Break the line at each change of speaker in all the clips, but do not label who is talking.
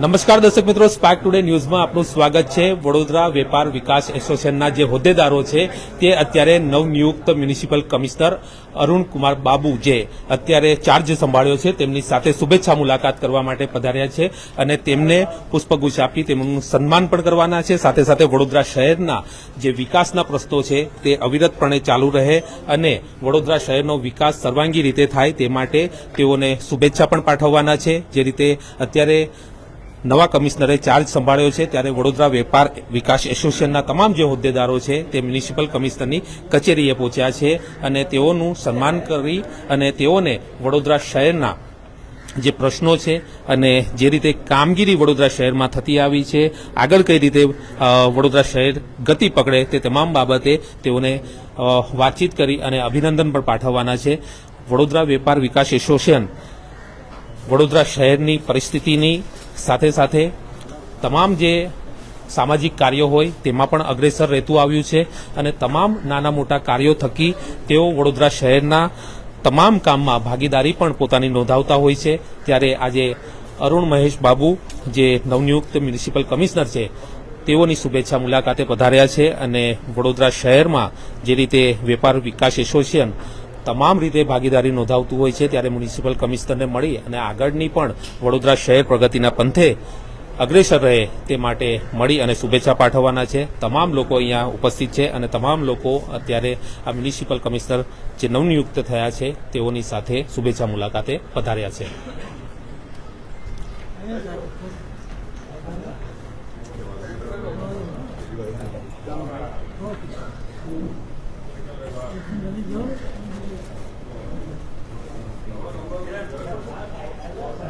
નમસ્કાર દર્શક મિત્રો સ્પાર્ક ટુડે ન્યૂઝમાં આપનું સ્વાગત છે. વડોદરા વેપાર વિકાસ એસોસિએશનના જે હોદ્દેદારો છે, તે અત્યારે નવનિયુક્ત મ્યુનિસિપલ કમિશનર અરુણ કુમાર બાબુ જે અત્યારે ચાર્જ સંભાળ્યો છે, તેમની સાથે શુભેચ્છા મુલાકાત કરવા માટે પધાર્યા છે અને તેમને પુષ્પગુચ્છ આપી તેમનું સન્માન પણ કરવાના છે. સાથે સાથે વડોદરા શહેરના જે વિકાસના પ્રશ્નો છે, તે અવિરતપણે ચાલુ રહે અને વડોદરા શહેરનો વિકાસ સર્વાંગી રીતે થાય તે માટે તેઓને શુભેચ્છા પણ પાઠવવાના છે. જે રીતે અત્યારે નવા કમિશનરે ચાર્જ સંભાળ્યો છે ત્યારે વડોદરા વેપાર વિકાસ એસોસિએશનના તમામ જે હોદ્દેદારો છે તે મ્યુનિસિપલ કમિશનરની કચેરીએ પહોંચ્યા છે અને તેઓનું સન્માન કરી અને તેઓને વડોદરા શહેરના જે પ્રશ્નો છે અને જે રીતે કામગીરી વડોદરા શહેરમાં થતી આવી છે, આગળ કઈ રીતે વડોદરા શહેર ગતિ પકડે તે તમામ બાબતે તેઓને વાતચીત કરી અને અભિનંદન પણ પાઠવવાના છે. વડોદરા વેપાર વિકાસ એસોસિએશન વડોદરા શહેરની પરિસ્થિતિની સાથે સાથે તમામ જે સામાજિક કાર્યો હોય તેમાં પણ અગ્રેસર રહેતું આવ્યું છે અને તમામ નાના મોટા કાર્યો થકી તેઓ વડોદરા શહેરના તમામ કામમાં ભાગીદારી પણ પોતાની નોંધાવતા હોય છે. ત્યારે આજે અરુણ મહેશ બાબુ, જે નવનિયુક્ત મ્યુનિસિપલ કમિશનર છે, તેઓની શુભેચ્છા મુલાકાતે પધાર્યા છે અને વડોદરા શહેરમાં જે રીતે વેપાર વિકાસ એસોસિએશન તમામ રીતે ભાગીદારી નોંધાવતું હોય છે ત્યારે મ્યુનિસિપલ કમિશનરને મળી અને આગળની પણ વડોદરા શહેર પ્રગતિના પંથે અગ્રેસર રહે તે માટે મળી અને શુભેચ્છા પાઠવવાના છે તમામ લોકો અહીંયા ઉપસ્થિત છે અને તમામ લોકો અત્યારે આ મ્યુનિસિપલ કમિશનર જે નવનિયુક્ત થયા છે તેઓની સાથે શુભેચ્છા મુલાકાતે પધાર્યા છે
Thank you.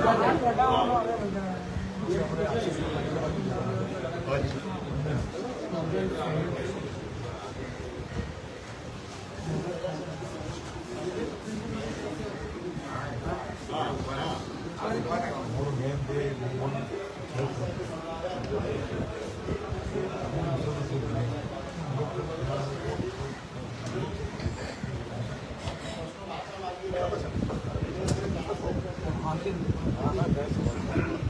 أنا 啊，那该死了。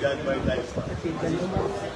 Judge by life.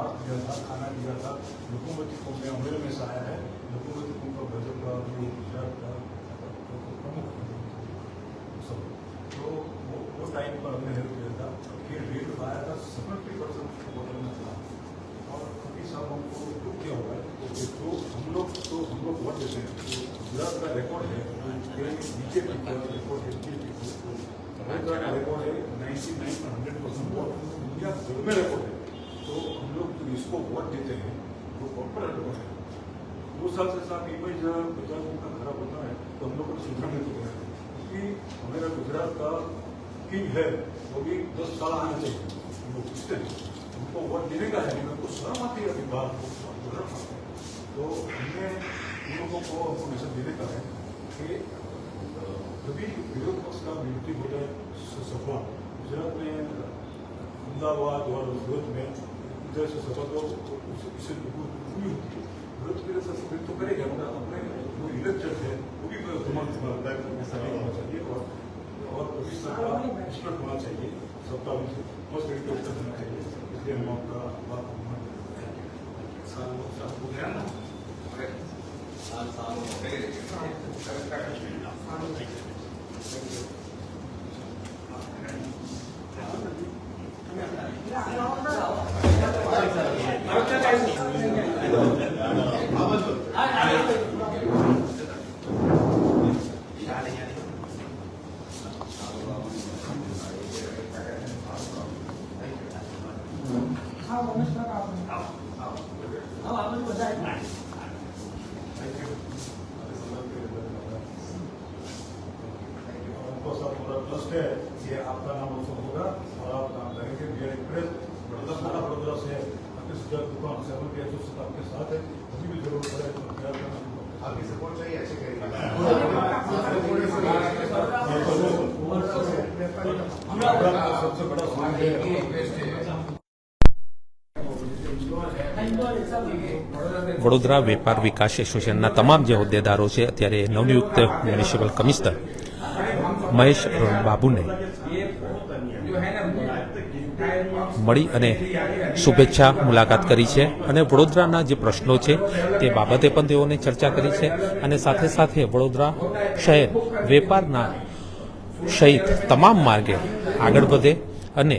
Mark दिया था खाना दिया था लोकोमोटिव को में अमरेली में से आया है लोकोमोटिव को का बजट का जो गुजरात का तो वो वो टाइम पर हमने हेल्प किया था कि रेट आया था सेवेंटी परसेंट होटल में था और कभी साहब हमको दुख क्या हुआ है जो हम लोग तो हम लोग वोट देते हैं तो गुजरात का रिकॉर्ड है का रिकॉर्ड है रिकॉर्ड है ninety nine hundred percent vote India में रिकॉर्ड तो हम लोग जो इसको वोट देते हैं, वो कॉर्पोरेट रिकॉर्ड है। दो साल से साहब इमेज पचास का खराब होता है तो हम लोग को सुधरने को है क्योंकि हमारा गुजरात का किंग है, वो भी दस साल आना चाहिए। हम लोग पूछते हैं उनको वोट देने का है उनको शर्म आती है बात गुजरात में तो हमने उन लोगों को इन्फॉर्मेशन देने का है कि कभी विरोध पक्ष का विरोधी होता है, स- सभा गुजरात में अहमदाबाद और सूरत में इधर से सभा तो उस- इससे पूरी होती है विरोध के लिए सस्पेंड तो करेगा मगर अपने जो इलेक्टेड है वो भी समान होना चाहिए और और पुलिस का इंस्ट्रक्ट होना चाहिए सत्ता मस्त तरीके से होना चाहिए इसलिए हम आपका बात साल साल हो गया ना हमको सब पूरा ट्रस्ट है कि आपका नाम रोशन होगा और आप काम करेंगे वी आर इम्प्रेस बड़ौदा थाना बड़ौदा से आपके सुजल दुकान सेवन के एसोसिएट आपके साथ है कभी भी जरूरत पड़े तो क्या करना
आपकी सपोर्ट चाहिए ऐसे करेंगे
हमारा सबसे बड़ा सुविधा है
વડોદરા વેપાર વિકાસ એસોસિએશનના તમામ જે હોદ્દેદારો છે અત્યારે નવનિયુક્ત મ્યુનિસિપલ કમિશનર મહેશ બાબુને મળી અને શુભેચ્છા મુલાકાત કરી છે અને વડોદરાના જે પ્રશ્નો છે તે બાબતે પણ તેઓને ચર્ચા કરી છે અને સાથે સાથે વડોદરા શહેર વેપારના સહિત તમામ માર્ગે આગળ વધે અને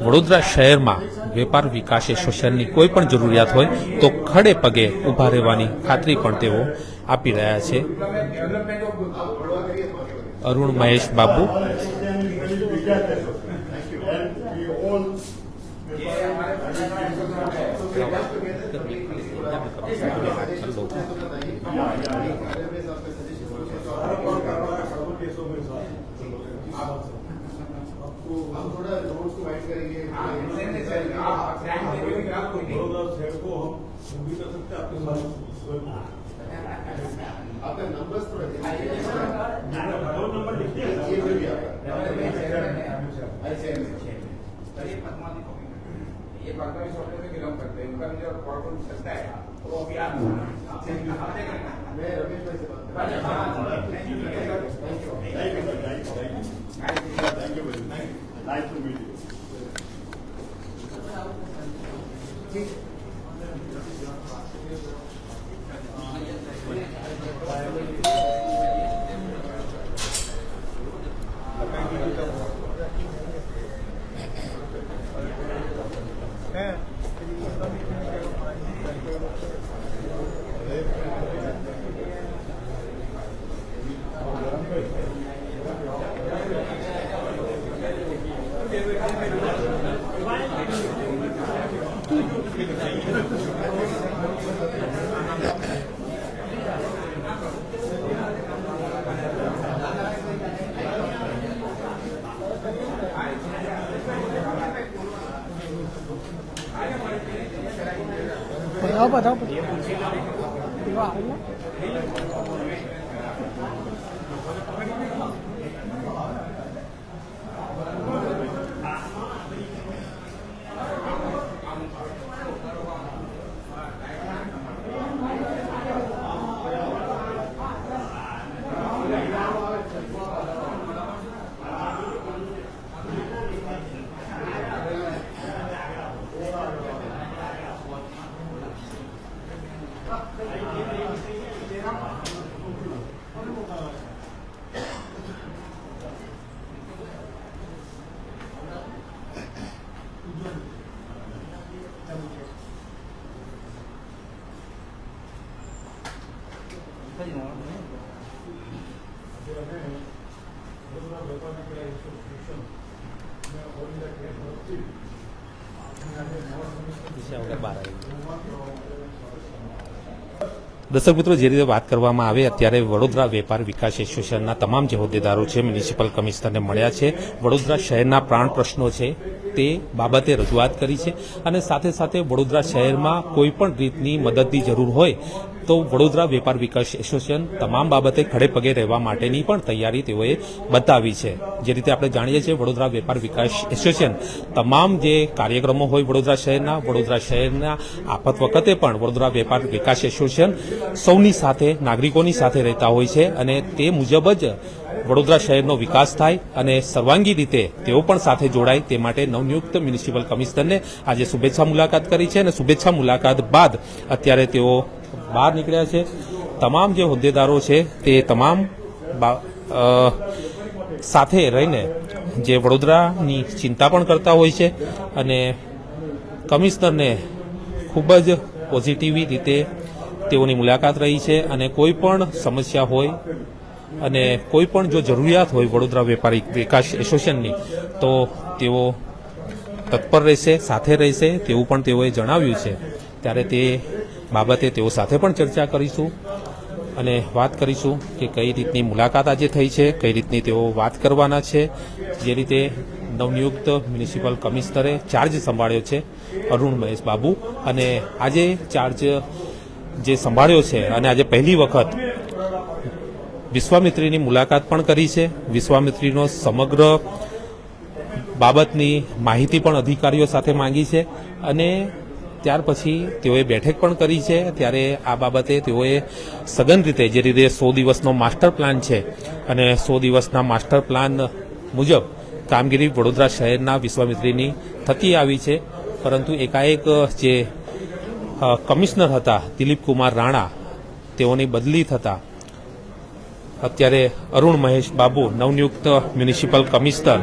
વડોદરા શહેરમાં વેપાર વિકાસે શોષણની કોઈ પણ જરૂરિયાત હોય તો ખડે પગે ઊભા રહેવાની ખાતરી પણ તેઓ આપી રહ્યા છે અરુણ મહેશ બાબુ
हम थोड़ा नोट्स को वाइट
करेंगे
आप को हम भी कर सकते हैं आपके साथ
आपका नंबर्स तो
दो नंबर लिखिए
ये जो भी आपका।
ये पद्मावती कॉपी ये पद्मावती सॉफ्टवेयर में बिलोंग करते हैं। उनका मुझे फॉरवर्ड चलता है। तो अभी आप
मैं रमेश भाई से बात.
Thank you
thank you thank you thank you very much nice to meet isso
é o gabarito.
દર્શક મિત્રો જે રીતે વાત કરવામાં આવે, અત્યારે વડોદરા વેપાર વિકાસ એસોસિએશનના તમામ જે હોદ્દેદારો છે, મ્યુનિસિપલ કમિશનરને મળ્યા છે. વડોદરા શહેરના પ્રાણ પ્રશ્નો છે, તે બાબતે રજૂઆત કરી છે અને સાથે સાથે વડોદરા શહેરમાં કોઈ પણ રીતની મદદની જરૂર હોય, તો વડોદરા વેપાર વિકાસ એસોસિએશન તમામ બાબતે ખડે પગે રહેવા માટેની પણ તૈયારી તેઓએ બતાવી છે. જે રીતે આપણે જાણીએ છીએ, વડોદરા વેપાર વિકાસ એસોસિએશન તમામ જે કાર્યક્રમો હોય વડોદરા શહેરના વડોદરા શહેરના આફત વખતે પણ વડોદરા વેપાર વિકાસ એસોસિએશન સૌની સાથે, નાગરિકોની સાથે રહેતા હોય છે અને તે મુજબ જ વડોદરા શહેરનો વિકાસ થાય અને સર્વાંગી રીતે તેઓ પણ સાથે જોડાય તે માટે નવનિયુક્ત મ્યુનિસિપલ કમિશનરને આજે શુભેચ્છા મુલાકાત કરી છે અને શુભેચ્છા મુલાકાત બાદ અત્યારે તેઓ બહાર નીકળ્યા છે. તમામ જે હોદ્દેદારો છે તે તમામ સાથે રહીને જે વડોદરાની ચિંતા પણ કરતા હોય છે અને કમિશનરને ખૂબ જ પોઝિટિવ રીતે તેઓની મુલાકાત રહી છે અને કોઈ પણ સમસ્યા હોય અને કોઈ પણ જો જરૂરિયાત હોય વડોદરા વેપારી વિકાસ એસોસિએશનની, તો તેઓ તત્પર રહેશે, સાથે રહેશે તેવું પણ તેઓએ જણાવ્યું છે. ત્યારે તે બાબતે તેઓ સાથે પણ ચર્ચા કરીશું અને વાત કરીશું કે કઈ રીતની મુલાકાત આજે થઈ છે, કઈ રીતની તેઓ વાત કરવાના છે. જે રીતે નવનિયુક્ત મ્યુનિસિપલ કમિશનરે ચાર્જ સંભાળ્યો છે અરુણ મહેશ બાબુ અને આજે ચાર્જ જે સંભાળ્યો છે અને આજે પહેલી વખત વિશ્વામિત્રીની મુલાકાત પણ કરી છે. વિશ્વામિત્રીનો સમગ્ર બાબતની માહિતી પણ અધિકારીઓ સાથે માંગી છે અને ત્યાર પછી તેઓએ બેઠક પણ કરી છે. ત્યારે આ બાબતે તેઓએ સઘન રીતે જે રીતે સો દિવસનો માસ્ટર પ્લાન છે અને સો દિવસના માસ્ટર પ્લાન મુજબ કામગીરી વડોદરા શહેરના વિશ્વામિત્રીની થતી આવી છે. પરંતુ એકાએક જે કમિશનર હતા, દિલીપ કુમાર રાણા. તેઓની બદલી થતા અત્યારે અરુણ મહેશ બાબુ, નવનિયુક્ત મ્યુનિસિપલ કમિશનર.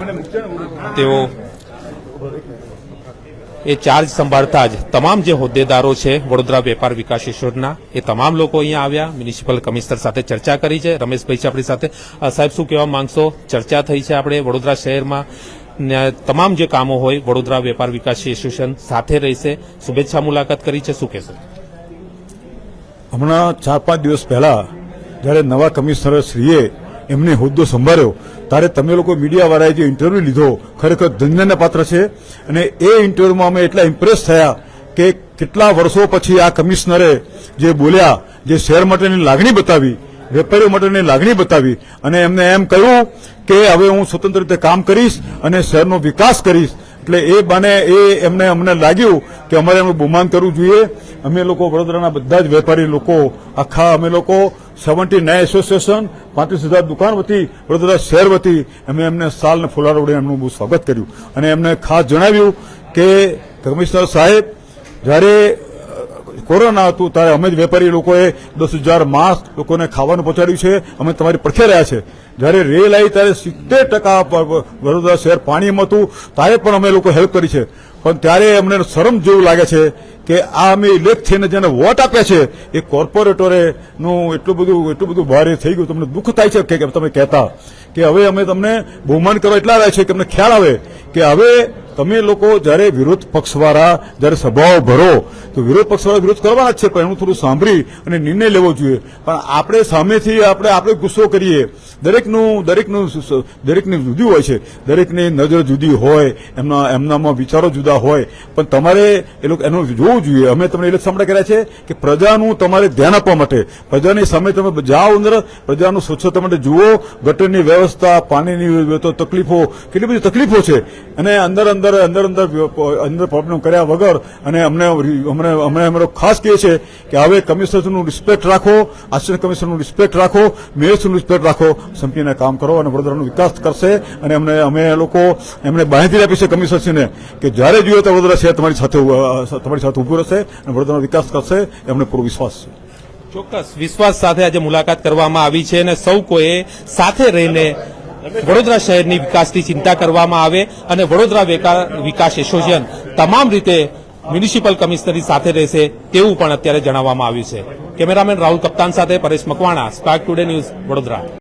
તેઓ એ ચાર્જ સંભાળતા જ તમામ જે હોદ્દેદારો છે, વડોદરા વેપાર વિકાસ ઈશ્વરના એ તમામ લોકો અહીંયા આવ્યા, મ્યુનિસિપલ કમિશનર સાથે ચર્ચા કરી છે. રમેશભાઈ છે આપણી સાથે. સાહેબ, શું કહેવા માંગશો? ચર્ચા થઈ છે આપણે વડોદરા શહેરમાં. તમામ જે કામો હોય, વડોદરા વેપાર વિકાસ એસોસિએશન સાથે રહેશે. શુભેચ્છા મુલાકાત કરી છે. શું કહેશો?
હમણાં ચાર પાંચ દિવસ પહેલા જ્યારે નવા કમિશનર શ્રીએ એમને હોદ્દો સંભાળ્યો, ત્યારે તમે લોકો મીડિયાવાળાએ જે ઇન્ટરવ્યુ લીધો, ખરેખર ધન્યના પાત્ર છે. અને એ ઇન્ટરવ્યુમાં અમે એટલા ઇમ્પ્રેસ થયા કે કેટલા વર્ષો પછી આ કમિશનરે જે બોલ્યા, જે શહેર માટેની લાગણી બતાવી વેપારીઓ માટેની લાગણી બતાવી અને એમને એમ કહ્યું કે હવે હું સ્વતંત્ર રીતે કામ કરીશ અને શહેરનો વિકાસ કરીશ. એટલે એ બાને એ એમને અમને લાગ્યું કે અમારે એમનું બહુમાન કરવું જોઈએ. અમે લોકો વડોદરાના બધા જ વેપારી લોકો, આખા અમે લોકો, સેવન્ટી નાઇન એસોસિએશન, પાંત્રીસ હજાર દુકાન વતી, વડોદરા શહેર વતી અમે એમને સાલને વડે એમનું બહુ સ્વાગત કર્યું. અને એમને ખાસ જણાવ્યું કે કમિશનર સાહેબ, જ્યારે કોરોના હતું, ત્યારે અમે જ વેપારી લોકોએ દસ હજાર માસ્ક લોકોને ખાવાનું પહોંચાડ્યું છે. અમે તમારી પડખે રહ્યા છે. જ્યારે રેલ આવી ત્યારે સિત્તેર ટકા વડોદરા શહેર પાણીમાં હતું, ત્યારે પણ અમે લોકો હેલ્પ કરી છે. પણ ત્યારે અમને શરમ જેવું લાગે છે કે આ અમે ઇલેક્ટ થઈને જેને વોટ આપ્યા છે, એ કોર્પોરેટરેનું એટલું બધું એટલું બધું ભારે થઈ ગયું, તમને દુઃખ થાય છે કે તમે કહેતા. કે હવે અમે તમને બહુમાન કરવા એટલા રહ્યા છે કે અમને ખ્યાલ આવે કે હવે તમે લોકો જ્યારે વિરોધ પક્ષવાળા જ્યારે સભાઓ ભરો, તો વિરોધ પક્ષવાળા વિરોધ કરવાના જ છે, પણ એનું થોડું સાંભળી અને નિર્ણય લેવો જોઈએ. પણ આપણે સામેથી આપણે આપણે ગુસ્સો કરીએ. દરેકનું દરેકનું દરેકની જુદી હોય છે. દરેકની નજર જુદી હોય, એમના, એમનામાં વિચારો જુદા હોય. પણ તમારે એ લોકો, એનું જોવું જોઈએ. અમે તમને એટલે સાંભળા કર્યા છે કે પ્રજાનું તમારે ધ્યાન આપવા માટે, પ્રજાની સામે તમે જાઓ અંદર, પ્રજાનું સ્વચ્છતા માટે જુઓ, ગટરની વ્યવસ્થા, પાણીની તકલીફો, કેટલી બધી તકલીફો છે. અને અંદર અંદર અંદર અંદર અંદર અંદર પ્રોબ્લેમ કર્યા વગર અને અમને અમને અમને અમારો ખાસ કહે છે કે હવે કમિશનરનું રિસ્પેક્ટ રાખો આસિસ્ટન્ટ કમિશનરનું રિસ્પેક્ટ રાખો મેયર્સનું રિસ્પેક્ટ રાખો, સંપીને કામ કરો અને વડોદરાનો વિકાસ કરશે અને અમને અમે લોકો એમને બાંહેધરી આપી છે કમિશનરશ્રીને કે જ્યારે જોઈએ તો વડોદરા શહેર તમારી સાથે તમારી સાથે ઉભું રહેશે અને વડોદરાનો વિકાસ કરશે એમને પૂરો વિશ્વાસ છે.
ચોક્કસ. વિશ્વાસ સાથે આજે મુલાકાત કરવામાં આવી છે અને સૌ કોઈએ સાથે રહીને વડોદરા શહેરની વિકાસની ચિંતા કરવામાં આવે અને વડોદરા વિકાસ એસોસિએશન તમામ રીતે મ્યુનિસિપલ કમિશનરી સાથે રહેશે તેવું પણ અત્યારે જણાવવામાં આવ્યું છે. કેમેરામેન રાહુલ કપ્તાન સાથે Paresh Makwana, spark today news Vadodara.